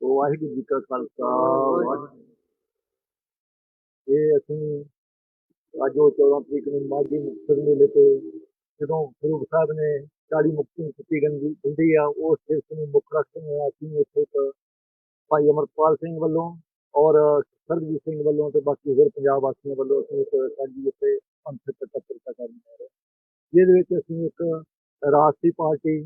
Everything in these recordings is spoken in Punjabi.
ਵਾਹਿਗੁਰੂ ਜੀ ਕਾ ਖਾਲਸਾ ਇਹ ਅਸੀਂ ਅੱਜ ਉਹ 14 ਤਰੀਕ ਨੂੰ ਮਾਘੀ ਮੁਕਤਸਰ ਮੇਲੇ ਤੇ ਜਦੋਂ ਗੁਰੂ ਸਾਹਿਬ ਨੇ 40 ਮੁਕਤੀ ਕੀਤੀ ਗੰਦੀ ਹੁੰਦੀ ਆ, ਉਸ ਦਿਵਸ ਨੂੰ ਮੁੱਖ ਰੱਖਦੇ ਹੋਏ ਅਸੀਂ ਇੱਥੇ ਇੱਕ ਭਾਈ ਅਮਰਪਾਲ ਸਿੰਘ ਵੱਲੋਂ ਔਰ ਸਰਬਜੀਤ ਸਿੰਘ ਵੱਲੋਂ ਤੇ ਬਾਕੀ ਹੋਰ ਪੰਜਾਬ ਵਾਸੀਆਂ ਵੱਲੋਂ ਅਸੀਂ ਇੱਕ ਸਾਡੀ ਇੱਥੇ ਪੰਥਕ ਤਤਪਰਤਾ ਕਰਨੀ ਹੈ। ਜਿਹਦੇ ਵਿੱਚ ਅਸੀਂ ਇੱਕ ਰਾਸ਼ਟਰੀ ਪਾਰਟੀ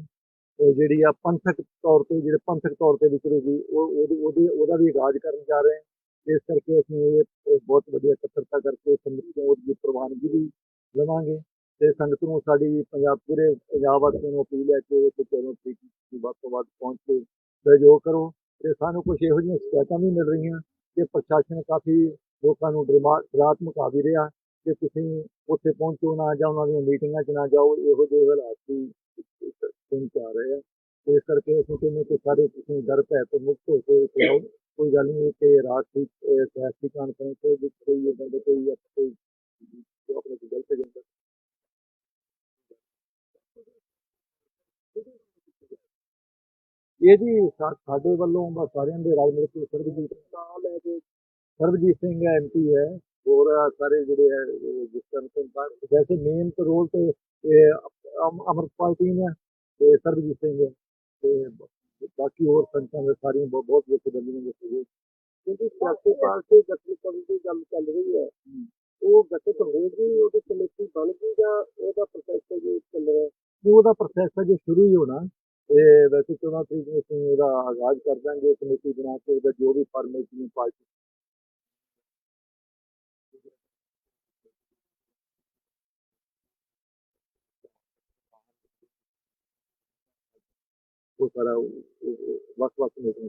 ਜਿਹੜੀ ਆ ਪੰਥਕ ਤੌਰ ਤੇ, ਜਿਹੜੇ ਪੰਥਕ ਤੌਰ ਤੇ ਵਿਚਰੂਗੀ ਉਹ ਉਹਦੇ, ਉਹਦਾ ਵੀ ਆਗਾਜ ਕਰਨ ਜਾ ਰਹੇ ਹਾਂ ਇਸ ਕਰਕੇ ਅਸੀਂ ਇਹ ਬਹੁਤ ਵਧੀਆ ਇਕੱਤਰਤਾ ਕਰਕੇ ਸੰਗਤ ਦੀ ਪ੍ਰਵਾਨਗੀ ਵੀ ਲਵਾਂਗੇ ਤੇ ਸੰਗਤ ਨੂੰ ਸਾਡੀ ਪੰਜਾਬ ਪੂਰੇ ਪੰਜਾਬ ਵਾਸੀਆਂ ਨੂੰ ਅਪੀਲ ਹੈ ਕਿ ਉਹ ਤੇ ਚਲੋ ਤਰੀਕ ਵੱਧ ਤੋਂ ਵੱਧ ਪਹੁੰਚ ਕੇ ਸਹਿਯੋਗ ਕਰੋ ਤੇ ਸਾਨੂੰ ਕੁਝ ਇਹੋ ਜਿਹੀਆਂ ਸ਼ਿਕਾਇਤਾਂ ਵੀ ਮਿਲ ਰਹੀਆਂ ਕਿ ਪ੍ਰਸ਼ਾਸਨ ਕਾਫੀ ਲੋਕਾਂ ਨੂੰ ਡਰਾ- ਡਰਾਤਮਕ ਆ ਵੀ ਰਿਹਾ ਕਿ ਤੁਸੀਂ ਉੱਥੇ ਪਹੁੰਚੋ ਨਾ ਜਾਂ ਉਹਨਾਂ ਦੀਆਂ ਮੀਟਿੰਗਾਂ 'ਚ ਨਾ ਜਾਓ। ਇਹੋ ਜਿਹੇ ਹਾਲਾਤ ਵੀ ਸੁਣ ਰਹੇ ਆ। ਇਸ ਕਰਕੇ ਅਸੀਂ ਕਹਿੰਦੇ ਕਿ ਸਾਰੇ ਤੁਸੀਂ ਡਰ ਭੈ ਤੋਂ ਮੁਕਤ ਹੋ ਕੇ ਇੱਥੇ ਕੋਈ ਗੱਲ ਨਹੀਂ ਕਿ ਰਾਸ਼ਟਰੀ ਸਿਆਸੀ ਕਾਨਫਰੰਸ ਦੇ ਵਿੱਚ ਕੋਈ ਇਦਾਂ ਦਾ ਕੋਈ ਆਪਾਂ ਜੋ ਆਪਣੇ ਕੋਲ ਗਲਤ ਜਾਂਦਾ ਇਹ ਜੀ ਸਾਡੇ ਵੱਲੋਂ ਬਸ ਸਾਰਿਆਂ ਦੇ ਰਲ ਮਿਲ ਕੇ ਸਰਬਜੀਤ ਸਿੰਘ ਹੈ ਕਿ ਸਰਬਜੀਤ ਸਿੰਘ ਐਮਪੀ ਹੈ। ਹੋਰ ਸਾਰੇ ਜਿਹੜੇ ਹੈ ਜਿਸ ਤਰ੍ਹਾਂ ਤੋਂ ਵੈਸੇ ਮੇਨ ਰੋਲ ਤੇ ਅਮਰਪਾਲ ਸਿੰਘ ਹੈ ਤੇ ਸਰਬਜੀਤ ਸਿੰਘ ਹੈ ਤੇ ਬਾਕੀ ਹੋਰ ਸੰਗਤਾਂ ਦੇ ਸਾਰੀਆਂ ਬਹੁਤ ਬਹੁਤ ਜਥੇਬੰਦੀਆਂ ਦੇ ਸਹਿਯੋਗ ਕਿਉਂਕਿ ਸਿਆਸੀ ਪਾਰਟੀ ਗਠਨ ਕਰਨ ਦੀ ਗੱਲ ਚੱਲ ਰਹੀ ਹੈ। ਉਹ ਗਠਿਤ ਹੋਊਗੀ ਉਹਦੀ ਕਮੇਟੀ ਬਣ ਗਈ ਜਾਂ ਉਹਦਾ ਪ੍ਰੋਸੈਸ ਜੀ ਚੱਲ ਰਿਹਾ? ਕਿ ਉਹਦਾ ਪ੍ਰੋਸੈਸ ਅਜੇ ਸ਼ੁਰੂ ਹੀ ਹੋਣਾ। ਤੇ ਵੈਸੇ 14 ਤਰੀਕ ਨੂੰ ਅਸੀਂ ਉਹਦਾ ਆਗਾਜ਼ ਕਰ ਦਾਂਗੇ ਕਮੇਟੀ ਬਣਾ ਕੇ ਉਹਦਾ ਜੋ ਵੀ ਫਾਰਮੈਲਿਟੀ ਪਾਰਟੀ ਉਹ ਸਾਰਾ ਵਕ ਮੀਟਿੰਗ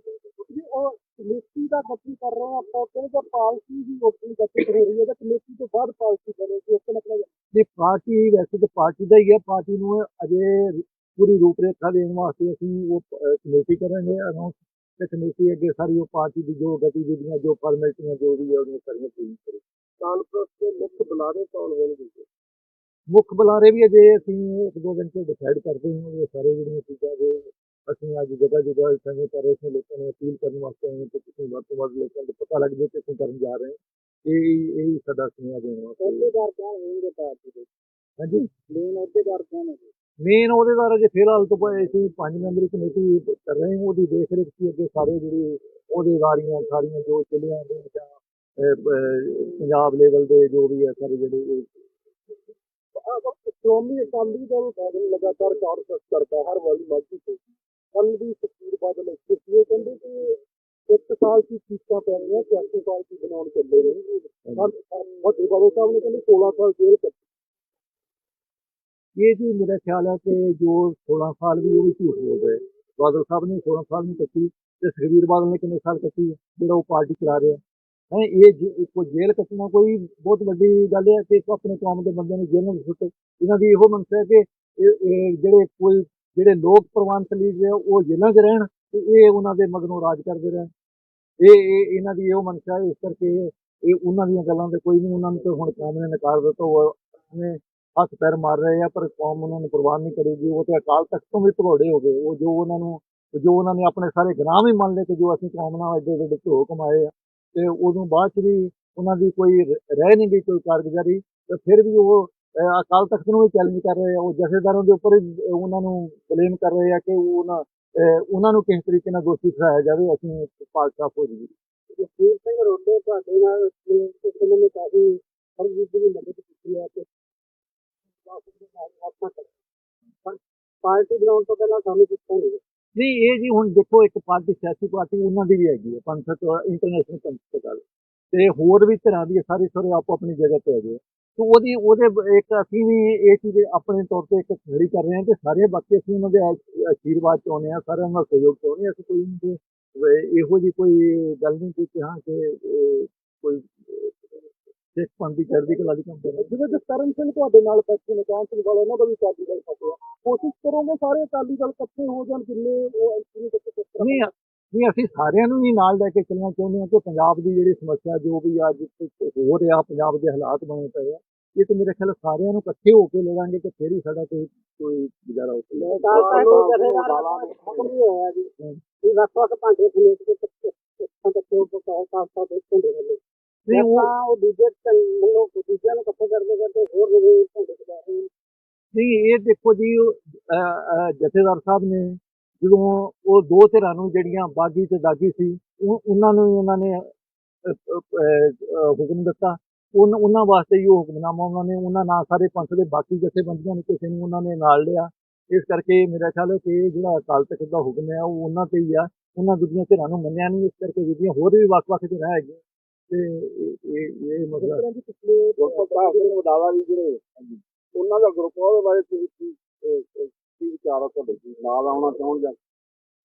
ਜੀ ਉਹ ਕਮੇਟੀ ਦਾ ਗਠਨ ਕਰ ਰਹੇ ਆਪਾਂ ਕਹਿੰਦੇ ਤਾਂ ਪਾਲਸੀ ਦੀ ਓਪਨ ਗਠਿਤ ਹੋ ਰਹੀ ਹੈ ਤਾਂ ਕਮੇਟੀ ਤੋਂ ਬਾਅਦ ਪਾਲਸੀ ਬਣੇਗੀ ਇਸ ਮਤਲਬ ਤੇ ਪਾਰਟੀ ਵੈਸੇ ਤਾਂ ਪਾਰਟੀ ਦਾ ਹੀ ਹੈ ਪਾਰਟੀ ਨੂੰ ਅਜੇ ਪੂਰੀ ਰੂਪਰੇਖਾ ਦੇਣ ਵਾਸਤੇ ਅਸੀਂ ਉਹ ਕਮੇਟੀ ਕਰਾਂਗੇ ਅਨਾਉਂਸ ਤੇ ਕਮੇਟੀ ਅੱਗੇ ਸਾਰੀ ਉਹ ਪਾਰਟੀ ਦੀ ਜੋ ਗਤੀਵਿਧੀਆਂ ਜੋ ਫਾਰਮੈਲਿਟੀਆਂ ਜੋ ਵੀ ਹੈ ਉਹਨੂੰ ਸਾਰੀਆਂ ਪੂਰੀ ਕਰੇ ਕਾਨਫਰੰਸ ਦੇ ਮੁੱਖ ਬੁਲਾਰੇ ਕੌਣ ਹੋਣਗੇ ਮੁੱਖ ਬੁਲਾਰੇ ਵੀ ਅਜੇ ਅਸੀਂ ਇੱਕ ਦੋ ਦਿਨ ਚ ਡਿਸਾਈਡ ਕਰਦੇ ਹਾਂ ਉਹ ਸਾਰੇ ਜਿਹੜੀਆਂ ਚੀਜ਼ਾਂ ਦੇ ਅਸੀਂ ਅੱਜ ਜਗ੍ਹਾ ਜਗ੍ਹਾ ਸੰਗੇ ਕਰ ਰਹੇ ਸੀ ਲੋਕਾਂ ਨੂੰ ਅਪੀਲ ਕਰਨ ਵਾਸਤੇ ਆਏ ਕਿ ਤੁਸੀਂ ਵੱਧ ਤੋਂ ਵੱਧ ਲੋਕਾਂ ਨੂੰ ਪਤਾ ਲੱਗ ਜਾਏ ਕਿ ਅਸੀਂ ਕਰਨ ਜਾ ਰਹੇ ਹਾਂ। ਇਹ ਇਹ ਸਾਡਾ ਸੁਨੇਹਾ ਦੇਣ ਵਾਸਤੇ। ਅਹੁਦੇਦਾਰ ਕੌਣ ਹੋਣਗੇ ਪਾਰਟੀ ਦੇ ਹਾਂਜੀ? ਮੇਨ ਅਹੁਦੇਦਾਰ ਕੌਣ ਹੋਣਗੇ? ਮੇਨ ਉਹਦੇ ਅਜੇ ਫਿਲਹਾਲ ਤੋਂ ਪਏ ਅਸੀਂ ਪੰਜ ਮੈਂਬਰੀ ਕਮੇਟੀ ਕਰ ਰਹੇ ਹਾਂ। ਉਹਦੀ ਦੇਖ ਰੇਖ ਸੀ ਅੱਗੇ ਸਾਰੇ ਜਿਹੜੇ ਉਹਦੇਦਾਰੀਆਂ ਸਾਰੀਆਂ ਜੋ ਚੱਲੀਆਂ ਨੇ ਜਾਂ ਪੰਜਾਬ ਲੈਵਲ ਦੇ ਜੋ ਵੀ ਹੈ ਸਾਰੇ ਜਿਹੜੇ ਅਕਾਲੀ ਦਲ ਬਾਦਲ ਲਗਾਤਾਰ ਕਾਰਜ ਕਰਦਾ ਹਰ ਵਾਲੀ ਮਾਝੀ ਤੋਂ। ਕੱਲ ਵੀ ਸੁਖਬੀਰ ਬਾਦਲ ਲਈ। ਕਹਿੰਦੇ ਕਿ ਇੱਕ ਸਾਲ ਦੀ ਸੀਟਾਂ ਪੈ ਰਹੀਆਂ ਸਿਆਸੀ ਪਾਰਟੀ ਬਣਾਉਣ ਚੱਲੇ ਨੇ ਵੱਡੇ ਬਾਦਲ ਸਾਹਿਬ ਨੇ ਕਹਿੰਦੇ 16 ਸਾਲ ਜੇਲ੍ਹ ਕੱਟੀ। ਇਹ ਜੀ ਮੇਰਾ ਖਿਆਲ ਹੈ ਕਿ ਜੋ 16 ਸਾਲ ਵੀ ਉਹ ਵੀ ਝੂਠ ਬੋਲ ਰਹੇ। ਬਾਦਲ ਸਾਹਿਬ ਨੇ 16 ਸਾਲ ਨਹੀਂ ਕੱਟੀ ਤੇ ਸੁਖਬੀਰ ਬਾਦਲ ਨੇ ਕਿੰਨੇ ਸਾਲ ਕੱਟੀ ਹੈ? ਜਿਹੜਾ ਉਹ ਪਾਰਟੀ ਚਲਾ ਰਿਹਾ ਹੈ। ਇਹ ਕੋਈ ਜੇਲ੍ਹ ਕੱਟਣਾ ਕੋਈ ਬਹੁਤ ਵੱਡੀ ਗੱਲ ਹੈ ਕਿ ਆਪਣੇ ਕੌਮ ਦੇ ਬੰਦੇ ਨੂੰ ਜੇਲ੍ਹ ਵਿੱਚ ਸੁੱਟੇ। ਇਹਨਾਂ ਦੀ ਇਹੋ ਮਨਸ਼ਾ ਹੈ ਕਿ ਜਿਹੜੇ ਕੋਈ ਜਿਹੜੇ ਲੋਕ ਪ੍ਰਵਾਨ ਲੀਗ ਹੈ ਉਹ ਜੇਲ੍ਹਾਂ 'ਚ ਰਹਿਣ ਤੇ ਇਹ ਉਹਨਾਂ ਦੇ ਮਗਰੋਂ ਰਾਜ ਕਰਦੇ ਰਹਿਣ। ਇਹ ਇਹ, ਇਹਨਾਂ ਦੀ ਇਹੋ ਮਨਸ਼ਾ ਹੈ, ਇਸ ਕਰਕੇ ਇਹ ਉਹਨਾਂ ਦੀਆਂ ਗੱਲਾਂ ਤੇ ਕੋਈ ਨਹੀਂ, ਉਹਨਾਂ ਨੂੰ ਤੇ ਹੁਣ ਕੌਮ ਨੇ ਨਕਾਰ ਦਿੱਤਾ, ਉਹ ਨੇ ਹੱਥ ਪੈਰ ਮਾਰ ਰਹੇ ਆ, ਪਰ ਕੌਮ ਉਹਨਾਂ ਨੂੰ ਪ੍ਰਵਾਨ ਨਹੀਂ ਕਰੇਗੀ। ਉਹ ਤੇ ਅਕਾਲ ਤਖਤ ਤੋਂ ਵੀ ਭਗੌੜੇ ਹੋ ਗਏ, ਉਹ ਜੋ ਉਹਨਾਂ ਨੂੰ, ਜੋ ਉਹਨਾਂ ਨੇ ਆਪਣੇ ਸਾਰੇ ਗੁਨਾਹ ਵੀ ਮੰਨ ਲਏ ਕਿ ਜੋ ਅਸੀਂ ਕੌਮ ਨਾਲ ਐਡੇ ਐਡੇ ਧੋ ਕਮਾਏ ਆ, ਤੇ ਉਦੋਂ ਬਾਅਦ ਚ ਵੀ ਉਹਨਾਂ ਦੀ ਕੋਈ ਰਹਿ ਨਹੀਂ ਗਈ, ਕੋਈ ਕਾਰਗੁਜ਼ਾਰੀ, ਤੇ ਫਿਰ ਵੀ ਉਹ ਅਕਾਲ ਤਖਤ ਨੂੰ ਵੀ ਚੈਲੰਜ ਕਰ ਰਹੇ ਆ ਉਹ ਜਥੇਦਾਰਾਂ ਦੇ ਉੱਪਰ ਉਹਨਾਂ ਨੂੰ ਬਲੇਮ ਕਰ ਰਹੇ ਆ ਕਿ ਉਹ ਉਹਨਾਂ ਉਹਨਾਂ ਨੂੰ ਕਿਸ ਤਰੀਕੇ ਨਾਲ ਦੋਸ਼ੀ ਠਹਿਰਾਇਆ ਜਾਵੇ ਅਸੀਂ ਪਾਕਿਸਤਾਨ ਫੌਜ ਦੀ ਜਸਵੀਰ ਸਿੰਘ ਰੋਡੇ ਤੁਹਾਡੇ ਨਾਲ ਇਸ ਨੇ ਕਾਫੀ ਹਰਜੀਤ ਦੀ ਮਦਦ ਕੀਤੀ ਹੈ ਤੇ ਪਾਰਟੀ ਬਣਾਉਣ ਤੋਂ ਪਹਿਲਾਂ ਸਾਨੂੰ ਪੁੱਛਿਆ ਨਹੀਂ ਨਹੀਂ ਇਹ ਜੀ ਹੁਣ ਦੇਖੋ ਇੱਕ ਪਾਰਟੀ ਸਿਆਸੀ ਪਾਰਟੀ ਉਹਨਾਂ ਦੀ ਵੀ ਹੈਗੀ ਹੈ ਪੰਥਕ ਇੰਟਰਨੈਸ਼ਨਲ ਪੰਥਕ ਤੇ ਹੋਰ ਵੀ ਤਰ੍ਹਾਂ ਦੀ ਸਾਰੇ ਸਾਰੇ ਆਪੋ ਆਪਣੀ ਜਗ੍ਹਾ ਤੇ ਹੈਗੇ ਆ। ਤੇ ਉਹਦੀ ਉਹਦੇ ਇੱਕ ਅਸੀਂ ਵੀ ਇਹ ਚੀਜ਼ ਆਪਣੇ ਤੌਰ ਤੇ ਇੱਕ ਖੜੀ ਕਰ ਰਹੇ ਹਾਂ ਤੇ ਸਾਰੇ ਬਾਕੀ ਅਸੀਂ ਉਹਨਾਂ ਦੇ ਆਸ਼ੀਰਵਾਦ ਚਾਹੁੰਦੇ ਹਾਂ ਸਾਰਿਆਂ ਦਾ ਸਹਿਯੋਗ ਚਾਹੁੰਦੇ ਹਾਂ। ਅਸੀਂ ਕੋਈ ਵ- ਇਹੋ ਜੀ ਕੋਈ ਗੱਲ ਨਹੀਂ ਕੀਤੀ ਹਾਂ ਕਿ ਕੋਈ ਸਿੱਖ ਪੰਥ ਦੀ ਚੜ੍ਹਦੀ ਕਲਾ ਦੀ ਕੰਮ ਕਰ ਰਹੇ ਜਿਵੇਂ ਜਸਕਰਨ ਸਿੰਘ ਤੁਹਾਡੇ ਨਾਲ ਬੈਠੇ ਨੇ ਕਾਂਤ ਸਿੰਘ ਵਾਲੇ ਉਹਨਾਂ ਦਾ ਵੀ ਅਕਾਲੀ ਦਲ ਫਤਿਆ ਕੋਸ਼ਿਸ਼ ਕਰੋਗੇ ਸਾਰੇ ਅਕਾਲੀ ਦਲ ਇਕੱਠੇ ਹੋ ਜਾਣ ਜਿੰਨੇ ਉਹ ਐਂਟਰੀ ਦੇ ਨਹੀਂ ਨਹੀਂ ਅਸੀਂ ਸਾਰਿਆਂ ਨੂੰ ਹੀ ਨਾਲ ਲੈ ਕੇ ਚੱਲਣਾ ਚਾਹੁੰਦੇ ਹਾਂ ਕਿ ਪੰਜਾਬ ਦੀ ਜਿਹੜੀ ਸਮੱਸਿਆ ਜੋ ਵੀ ਅੱਜ ਹੋ ਰਿਹਾ ਪੰਜਾਬ ਦੇ ਹਾਲਾਤ ਬਣੇ ਪਏ ਆ ਇਹ ਤਾਂ ਮੇਰੇ ਖਿਆਲ ਸਾਰਿਆਂ ਨੂੰ ਇਕੱਠੇ ਹੋ ਕੇ ਲਵਾਂਗੇ ਤੇ ਫਿਰ ਹੀ ਸਾਡਾ ਕੋਈ ਕੋਈ ਗੁਜ਼ਾਰਾ ਹੋ ਸਕਦਾ ਕੇ ਉਹ ਨਹੀਂ ਉਹ ਤਾਂ ਉਹ ਦੂਜੇ ਨੂੰ ਦੂਜਿਆਂ ਨੂੰ ਇਕੱਠੇ ਕਰਦੇ ਕਰਦੇ ਹੋਰ ਵੀ ਝੰਡੇ ਚਲਾ ਰਹੇ ਨੇ ਨਹੀਂ ਇਹ ਦੇਖੋ ਜੀ ਜਥੇਦਾਰ ਸਾਹਿਬ ਨੇ ਜਦੋਂ ਉਹ ਦੋ ਧਿਰਾਂ ਨੂੰ ਜਿਹੜੀਆਂ ਬਾਗੀ ਤੇ ਦਾਗੀ ਸੀ ਉਹਨਾਂ ਨੂੰ ਉਹਨਾਂ ਨੇ ਹੁਕਮ ਦਿੱਤਾ। ਉਹਨਾਂ ਵਾਸਤੇ ਹੀ ਉਹ ਹੁਕਮਨਾਮਾ ਉਹਨਾਂ ਨੇ, ਉਹਨਾਂ ਨਾਲ ਸਾਰੇ ਪੰਥ ਦੇ ਬਾਕੀ ਜਥੇਬੰਦੀਆਂ ਨੂੰ ਕਿਸੇ ਨੂੰ ਉਹਨਾਂ ਨੇ ਨਾਲ ਲਿਆ। ਇਸ ਕਰਕੇ ਮੇਰਾ ਖਿਆਲ ਹੈ ਕਿ ਜਿਹੜਾ ਅਕਾਲ ਤਖਤ ਦਾ ਹੁਕਮ ਹੈ, ਉਹ ਉਹਨਾਂ ਤੇ ਹੀ ਆ। ਉਹਨਾਂ ਦੂਜੀਆਂ ਧਿਰਾਂ ਨੂੰ ਮੰਨਿਆ ਨਹੀਂ, ਇਸ ਕਰਕੇ ਜਿਹੜੀਆਂ ਹੋਰ ਵੀ ਵੱਖ-ਵੱਖ ਧਿਰਾਂ ਹੈਗੀਆਂ ਤੇ ਇਹ ਇਹ ਮਸਲਾ ਪਿਛਲੇ ਗੁਰਪ੍ਰਤਾਪ ਸਿੰਘ ਜਿਹੜੇ ਉਹਨਾਂ ਦਾ ਗਰੁੱਪ ਉਹਦੇ ਬਾਰੇ ਤੁਸੀਂ ਕੀ ਵਿਚਾਰ ਆ ਤੁਹਾਡੇ ਕੀ ਨਾਲ ਆਉਣਾ ਚਾਹੁਣ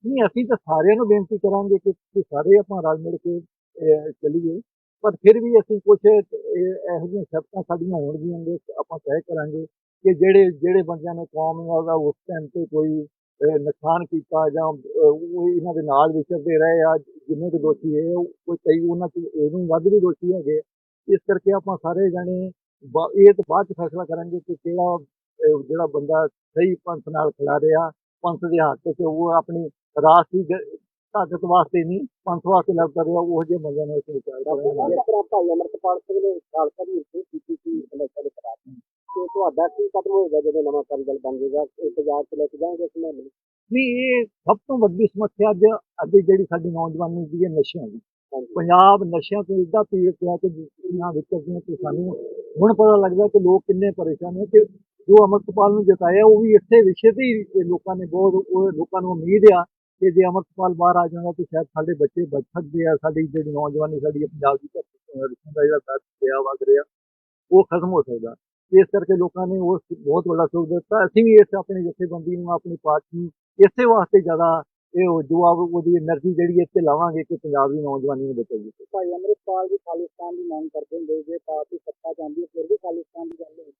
ਨਹੀਂ ਅਸੀਂ ਤਾਂ ਸਾਰਿਆਂ ਨੂੰ ਬੇਨਤੀ ਕਰਾਂਗੇ ਕਿ ਤੁਸੀਂ ਸਾਰੇ ਆਪਾਂ ਰਲ ਮਿਲ ਕੇ ਅਹ, ਚੱਲੀਏ ਪਰ ਫਿਰ ਵੀ ਅਸੀਂ ਕੁਝ ਇਹੋ ਜਿਹੀਆਂ ਸ਼ਰਤਾਂ ਸਾਡੀਆਂ ਹੋਣਗੀਆਂ ਨੇ ਆਪਾਂ ਤੈਅ ਕਰਾਂਗੇ ਕਿ ਜਿਹੜੇ ਜਿਹੜੇ ਬੰਦਿਆਂ ਨੇ ਕੌਮ ਦਾ ਉਸ ਟਾਈਮ ਤੇ ਕੋਈ ਅਹ, ਨੁਕਸਾਨ ਕੀਤਾ ਜਾਂ ਅਹ, ਉਹ ਇਹਨਾਂ ਦੇ ਨਾਲ ਵਿਚਰਦੇ ਰਹੇ ਆ ਜਿੰਨੇ ਕੁ ਦੋਸ਼ੀ ਹੈ ਉਹ ਕੋਈ ਕਈ ਉਹਨਾਂ ਚ ਇਹਨੂੰ ਵੱਧ ਵੀ ਦੋਸ਼ੀ ਹੈਗੇ ਆ। ਇਸ ਕਰਕੇ ਆਪਾਂ ਸਾਰੇ ਜਾਣੇ ਬਾ- ਇਹ ਤਾਂ ਬਾਅਦ ਚ ਫੈਸਲਾ ਕਰਾਂਗੇ ਕਿ ਕਿਹੜਾ ਜਿਹੜਾ ਬੰਦਾ ਸਹੀ ਪੰਥ ਨਾਲ ਖਿਲਾ ਰਿਹਾ ਪੰਥ ਦੇ ਹੱਕ 'ਚ ਉਹ ਆਪਣੀ ਰਾਸ਼ਟਰੀ ਜ- ਤਾਕਤ ਵਾਸਤੇ ਨਹੀਂ ਪੰਥ ਵਾਸਤੇ ਲੜ ਰਿਹਾ ਉਹ ਜਿਹੇ ਬੰਦਿਆਂ ਨੂੰ ਕਰਾਂਗੇ ਜਿਸ ਤਰ੍ਹਾਂ ਭਾਈ ਅਮਰਤਪਾਲ ਸਿੰਘ ਨੇ ਖਾਲਸਾ ਦੀ ਹਿੱਸੇ ਕੀਤੀ ਸੀ ਇਲੈਕਸ਼ਨ ਦੇ। ਖਿਲਾਫ ਤੇ ਤੁਹਾਡਾ ਕੀ ਕਦਮ ਹੋਏਗਾ ਜਦੋਂ ਨਵਾਂ ਕਾਰਜਲ ਬਣ ਜਾਏਗਾ? ਇੰਤਜ਼ਾਰ ਚ ਲੈ ਕੇ ਜਾਓਗੇ ਇਸ ਮਹੀਨੇ? ਨਹੀਂ ਇਹ ਸਭ ਤੋਂ ਵੱਡੀ ਸਮੱਸਿਆ ਅੱਜ ਅੱਜ ਜਿਹੜੀ ਸਾਡੀ ਨੌਜਵਾਨੀ ਦੀ ਹੈ ਨਸ਼ਿਆਂ ਦੀ। ਪੰਜਾਬ ਨਸ਼ਿਆਂ ਤੋਂ ਇੱਦਾਂ ਪੀੜਤ ਹੈ ਕਿ ਜਿੰਨਾ ਵਿਚਰਦੀਆਂ ਕਿ ਸਾਨੂੰ ਹੁਣ ਪਤਾ ਲੱਗਦਾ ਕਿ ਲੋਕ ਕਿੰਨੇ ਪਰੇਸ਼ਾਨ ਨੇ ਕਿ ਜੋ ਅਮਰਤਪਾਲ ਨੂੰ ਜਤਾਇਆ, ਉਹ ਵੀ ਇੱਥੇ ਵਿਸ਼ੇ ਤੇ ਲੋਕਾਂ ਨੇ ਬਹੁਤ ਲੋਕਾਂ ਨੂੰ ਉਮੀਦ ਆ ਕਿ ਜੇ ਅਮਰਤਪਾਲ ਬਾਹਰ ਆ ਜਾਂਦਾ ਤੇ ਸ਼ਾਇਦ ਸਾਡੇ ਬੱਚੇ ਬਚ ਸਕਦੇ ਆ, ਸਾਡੀ ਜਿਹੜੀ ਨੌਜਵਾਨੀ, ਸਾਡੀ ਪੰਜਾਬ ਦੀ ਧਰਤੀ ਦਾ ਜਿਹੜਾ ਸਾਥ ਪਿਆ ਵਗ ਰਿਹਾ, ਉਹ ਖਤਮ ਹੋ ਸਕਦਾ। ਇਸ ਕਰਕੇ ਲੋਕਾਂ ਨੇ ਉਹ ਬਹੁਤ ਵੱਡਾ ਸੋਚ ਦਿੱਤਾ। ਅਸੀਂ ਵੀ ਇਸ ਆਪਣੀ ਜਥੇਬੰਦੀ ਨੂੰ, ਆਪਣੀ ਪਾਰਟੀ ਨੂੰ ਇਸੇ ਵਾਸਤੇ ਜ਼ਿਆਦਾ ਇਹ ਜੋ ਆ, ਉਹਦੀ એનર્ਜੀ ਜਿਹੜੀ ਇੱਥੇ ਲਾਵਾਂਗੇ ਕਿ ਪੰਜਾਬ ਦੀ ਨੌਜਵਾਨੀ ਨੂੰ ਬਚਾਈਏ ਭਾਈ ਅਮਰਿਤਪਾਲ ਵੀ ਖਾਲਿਸਤਾਨ ਦੀ ਮੰਗ ਕਰਦੇ ਹੁੰਦੇ ਜੇ ਪਾਰਟੀ ਸੱਤਾ ਜਾਂਦੀ ਹੈ, ਫਿਰ ਵੀ ਖਾਲਿਸਤਾਨ ਦੀ ਗੱਲ ਹੁੰਦੀ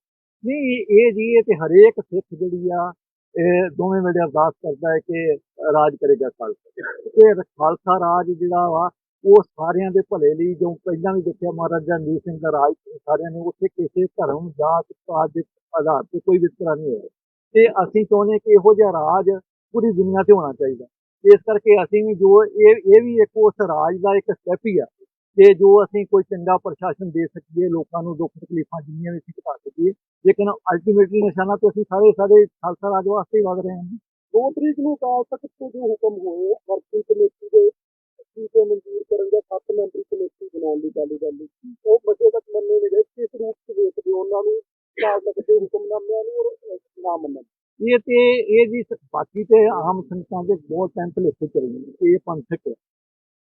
ਨਹੀਂ, ਇਹ ਜੀ, ਇਹ ਤੇ ਹਰੇਕ ਸਿੱਖ ਜਿਹੜੀ ਆ, ਇਹ ਦੋਵੇਂ ਵੇਲੇ ਅਰਦਾਸ ਕਰਦਾ ਹੈ ਕਿ ਰਾਜ ਕਰੇਗਾ ਖਾਲਸਾ। ਤੇ ਖਾਲਸਾ ਰਾਜ ਜਿਹੜਾ ਵਾ, ਉਹ ਸਾਰਿਆਂ ਦੇ ਭਲੇ ਲਈ, ਜੋ ਪਹਿਲਾਂ ਵੀ ਦੇਖਿਆ ਮਹਾਰਾਜਾ ਰਣਜੀਤ ਸਿੰਘ ਦਾ ਰਾਜ ਸਾਰਿਆਂ ਨੇ ਉੱਥੇ ਕਿਸੇ ਧਰਮ, ਜਾਤ, ਪਾਤ ਦੇ ਆਧਾਰ ਤੇ ਕੋਈ ਵਿਤਕਰਾ ਨਹੀਂ ਹੋਇਆ। ਤੇ ਅਸੀਂ ਚਾਹੁੰਦੇ ਕਿ ਇਹੋ ਜਿਹਾ ਰਾਜ ਪੂਰੀ ਦੁਨੀਆ ਤੇ ਹੋਣਾ ਚਾਹੀਦਾ। ਇਸ ਕਰਕੇ ਅਸੀਂ ਵੀ ਜੋ ਇਹ ਇਹ ਵੀ ਇੱਕ ਉਸ ਰਾਜ ਦਾ ਇੱਕ ਸਟੈਪ ਹੀ ਆ। ਕਿ ਜੋ ਅਸੀਂ ਕੋਈ ਚੰਗਾ ਪ੍ਰਸ਼ਾਸਨ ਦੇ ਸਕੀਏ ਲੋਕਾਂ ਨੂੰ ਦੁੱਖ ਤਕਲੀਫਾਂ ਜਿੰਨੀਆਂ ਵੀ ਅਸੀਂ ਘਟਾ ਸਕੀਏ ਲੇਕਿਨ ਅਲਟੀਮੇਟਲੀ ਨਿਸ਼ਾਨਾ ਤੇ ਅਸੀਂ ਸਾਰੇ ਸਾਰੇ ਖਾਲਸਾ ਰਾਜ ਵਾਸਤੇ ਹੀ ਵਗ ਰਹੇ ਹਾਂ। ਦੋ ਤਰੀਕ ਨੂੰ ਅਕਾਲ ਤਖਤ ਤੋਂ ਜੋ ਹੁਕਮ ਹੋਏ ਵਰਕਿੰਗ ਕਮੇਟੀ ਦੇ ਸੀਟੇ ਮਨਜ਼ੂਰ ਕਰਨ ਦਾ ਸੱਤ ਮੈਂਬਰੀ ਕਮੇਟੀ ਬਣਾਉਣ ਦੀ ਗੱਲ ਗੱਲ ਉਹ ਬਚੇ ਤੱਕ ਮੰਨੇ ਨਹੀਂ ਗਏ ਕਿਸ ਰੂਪ ਚ ਵੇਖਦੇ ਉਹਨਾਂ ਨੂੰ ਅਕਾਲ ਤਖਤ ਦੇ ਹੁਕਮਨਾਮਿਆਂ ਨੂੰ ਔਰ ਨਾ ਮੰਨਣ। ਇਹ ਤੇ ਇਹ ਜੀ ਬਾਕੀ ਤੇ ਆਮ ਸੰਗਤਾਂ ਦੇ ਬਹੁਤ ਟਾਈਮ ਭੁਲੇਖੇ ਚੱਲ ਗਏ ਨੇ ਕਿ ਇਹ ਪੰਥਕ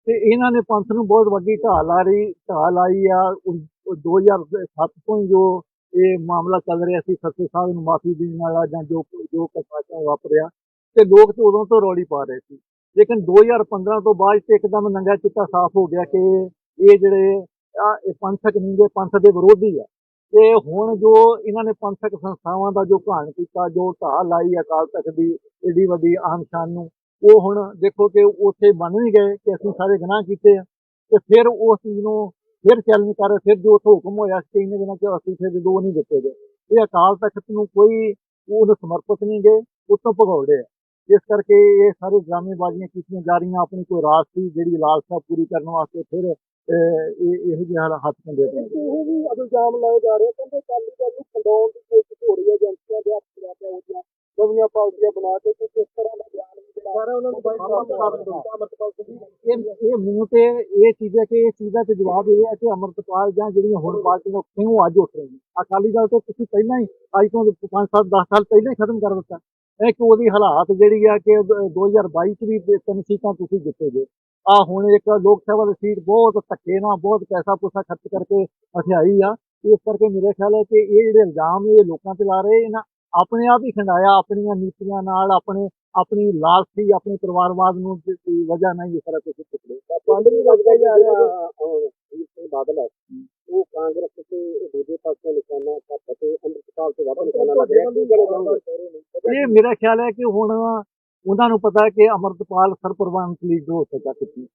ਤੇ ਇਹਨਾਂ ਨੇ ਪੰਥ ਨੂੰ ਬਹੁਤ ਵੱਡੀ ਢਾਲ ਲਾ ਰਹੀ, ਢਾਲ ਲਾਈ ਆ। ਉਹ- ਉਹ 2007 ਤੋਂ ਹੀ ਜੋ ਇਹ ਮਾਮਲਾ ਚੱਲ ਰਿਹਾ ਸੀ, ਸੱਤੇ ਸਾਹਿਬ ਨੂੰ ਮਾਫੀ ਦੇਣ ਵਾਲਾ ਜਾਂ ਜੋ ਜੋ ਕਸਾਚਾ ਵਾਪਰਿਆ ਤੇ ਲੋਕ ਤੇ ਉਦੋਂ ਤੋਂ ਰੌਲੀ ਪਾ ਰਹੇ ਸੀ। ਲੇਕਿਨ 2015 ਤੋਂ ਬਾਅਦ ਤੇ ਇੱਕਦਮ ਨੰਗਾ ਚਿੱਟਾ ਸਾਫ਼ ਹੋ ਗਿਆ ਕਿ ਇਹ ਜਿਹੜੇ ਆ, ਇਹ ਪੰਥਕ ਨਹੀਂ ਪੰਥ ਦੇ ਵਿਰੋਧੀ ਆ। ਤੇ ਹੁਣ ਜੋ ਇਹਨਾਂ ਨੇ ਪੰਥਕ ਸੰਸਥਾਵਾਂ ਦਾ ਜੋ ਘਾਣ ਕੀਤਾ, ਜੋ ਢਾਹ ਲਾਈ ਅਕਾਲ ਤਖਤ ਦੀ, ਏਡੀ ਵੱਡੀ ਆਮ ਸ਼ਾਨ ਨੂੰ ਉਹ ਹੁਣ ਦੇਖੋ ਕਿ ਉੱਥੇ ਮੰਨ ਵੀ ਗਏ ਕਿ ਅਸੀਂ ਸਾਰੇ ਗੁਨਾਹ ਕੀਤੇ ਆ ਤੇ ਫਿਰ ਉਸ ਚੀਜ਼ ਨੂੰ ਫਿਰ ਚੈਲੰਜ ਕਰ ਫਿਰ ਜੋ ਉੱਥੇ ਹੁਕਮ ਹੋਇਆ ਸੀ ਇਹਨੇ ਦਿਨਾਂ ਚ ਅਸੀਂ ਫਿਰ ਦੋ ਨਹੀਂ ਦਿੱਤੇ ਗਏ। ਇਹ ਅਕਾਲ ਤਖਤ ਨੂੰ ਕੋਈ ਉਹਨੂੰ ਸਮਰਪਿਤ ਨਹੀਂ ਗਏ ਉਤੋਂ ਭਗੌੜੇ ਆ। ਇਸ ਕਰਕੇ ਇਹ ਸਾਰੇ ਡਰਾਮੇਬਾਜ਼ੀਆਂ ਕੀਤੀਆਂ ਜਾ ਰਹੀਆਂ ਆਪਣੀ ਕੋਈ ਰਾਸ਼ਟਰੀ ਜਿਹੜੀ ਲਾਲਸਾ ਪੂਰੀ ਕਰਨ ਵਾਸਤੇ ਫਿਰ ਅਹ, ਇਹ ਇਹੋ ਜਿਹੇ ਹਾਲ- ਹੱਥ ਕੰਦੇ ਪਏ ਇਹ ਵੀ ਇਲਜ਼ਾਮ ਲਾਏ ਜਾ ਰਹੇ ਕਹਿੰਦੇ ਅਕਾਲੀ ਦਲ ਨੂੰ ਖੰਡਾਉਣ ਦੀ ਕੋਸ਼ਿਸ਼ ਹੋ ਰਹੀ ਹੈ ਏਜੰਸੀਆਂ ਦੇ ਹੱਥ ਲਿਆ ਪਿਆ ਉਹਦੀਆਂ ਨਵੀਆਂ ਪਾਰਟੀਆਂ ਬਣਾ ਕੇ ਕੁਝ ਇਸ ਤਰ੍ਹਾਂ ਦਾ ਸਾਰਾ ਉਹਨਾਂ ਨੂੰ ਇਹ ਇਹ ਮੈਨੂੰ ਤੇ ਇਹ ਚੀਜ਼ ਕਿ ਇਹ ਚੀਜ਼ ਤੇ ਜਵਾਬ ਇਹ ਹੈ ਕਿ ਅਮਰਤਪਾਲ ਜਾਂ ਜਿਹੜੀਆਂ ਹੁਣ ਪਾਰਟੀਆਂ ਉਹ ਅੱਜ ਉੱਠ ਰਹੀਆਂ ਅਕਾਲੀ ਦਲ ਤੇ ਤੁਸੀਂ ਪਹਿਲਾਂ ਹੀ ਅੱਜ ਤੋਂ 5 7 10 ਸਾਲ ਪਹਿਲਾਂ ਹੀ ਖਤਮ ਕਰ ਦਿੱਤਾ। ਇਹ ਕਿ ਉਹਦੀ ਹਾਲਾਤ ਜਿਹੜੀ ਆ ਕਿ 2022 ਚ ਵੀ ਤਿੰਨ ਸੀਟਾਂ ਤੁਸੀਂ ਜਿੱਤੇ ਜੇ। ਆ ਹੁਣ ਇੱਕ ਲੋਕ ਸਭਾ ਦੀ ਸੀਟ ਬਹੁਤ ਧੱਕੇ ਨਾਲ ਬਹੁਤ ਪੈਸਾ ਪੂਸਾ ਖਰਚ ਕਰਕੇ ਹਥਿਆਈ ਆ। ਇਸ ਕਰਕੇ ਮੇਰੇ ਖਿਆਲ ਹੈ ਕਿ ਇਹ ਜਿਹੜੇ ਇਲਜ਼ਾਮ ਇਹ ਲੋਕਾਂ ਤੇ ਲਾ ਰਹੇ ਇਹਨਾਂ ਆਪਣੇ ਆਪ ਹੀ ਖੰਡਾਇਆ ਆਪਣੀਆਂ ਨੀਤੀਆਂ ਨਾਲ ਆਪਣੇ ਆਪਣੀ ਲਾਲਸੀ ਆਪਣੇ ਪਰਿਵਾਰਵਾਦ ਨੂੰ ਦੀ- ਦੀ ਵਜ੍ਹਾ ਨਾਲ ਹੀ ਇਹ ਸਾਰਾ ਕੁਝ ਟੁੱਟੇ ਪੰਡ ਵੀ ਲੱਗਦਾ ਜਾ ਰਿਹਾ। ਇਹ ਤੇ ਬਾਦਲ ਹੈ ਉਹ ਕਾਂਗਰਸ ਤੇ ਦੂਜੇ ਪਾਸੇ ਨਿਸ਼ਾਨਾ ਘੱਟ ਤੇ ਅੰਮ੍ਰਿਤਪਾਲ ਤੇ ਵੱਧ ਨਿਸ਼ਾਨਾ ਲੱਗ ਰਿਹਾ। ਇਹ ਮੇਰਾ ਖਿਆਲ ਹੈ ਕਿ ਹੁਣ ਉਹਨਾਂ ਨੂੰ ਪਤਾ ਹੈ ਕਿ ਅਮਰਤਪਾਲ ਸਰਪ੍ਰਵਾਨ ਲੀਡਰ ਹੋ ਸਕਦਾ ਕਿਤੇ